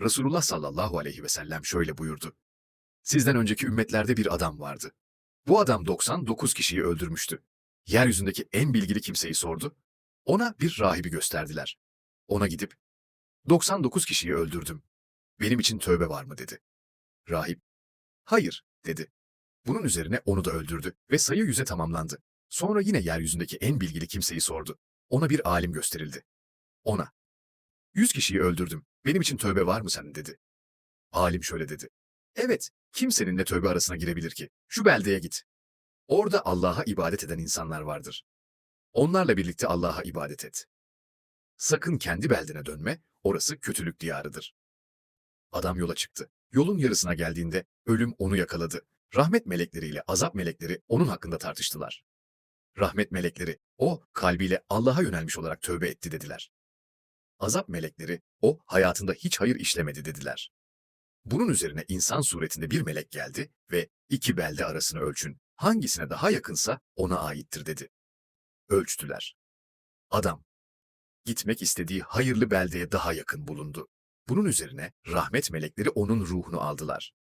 Resulullah sallallahu aleyhi ve sellem şöyle buyurdu. Sizden önceki ümmetlerde bir adam vardı. Bu adam 99 kişiyi öldürmüştü. Yeryüzündeki en bilgili kimseyi sordu. Ona bir rahibi gösterdiler. Ona gidip, 99 kişiyi öldürdüm. Benim için tövbe var mı dedi. Rahip, hayır dedi. Bunun üzerine onu da öldürdü ve sayı yüze tamamlandı. Sonra yine yeryüzündeki en bilgili kimseyi sordu. Ona bir alim gösterildi. Ona, yüz kişiyi öldürdüm. Benim için tövbe var mı senin dedi. Alim şöyle dedi. Evet, kim seninle tövbe arasına girebilir ki? Şu beldeye git. Orada Allah'a ibadet eden insanlar vardır. Onlarla birlikte Allah'a ibadet et. Sakın kendi beldene dönme, orası kötülük diyarıdır. Adam yola çıktı. Yolun yarısına geldiğinde ölüm onu yakaladı. Rahmet melekleriyle azap melekleri onun hakkında tartıştılar. Rahmet melekleri, o kalbiyle Allah'a yönelmiş olarak tövbe etti dediler. Azap melekleri, o hayatında hiç hayır işlemedi dediler. Bunun üzerine insan suretinde bir melek geldi ve iki belde arasını ölçün. Hangisine daha yakınsa ona aittir dedi. Ölçtüler. Adam, gitmek istediği hayırlı beldeye daha yakın bulundu. Bunun üzerine rahmet melekleri onun ruhunu aldılar.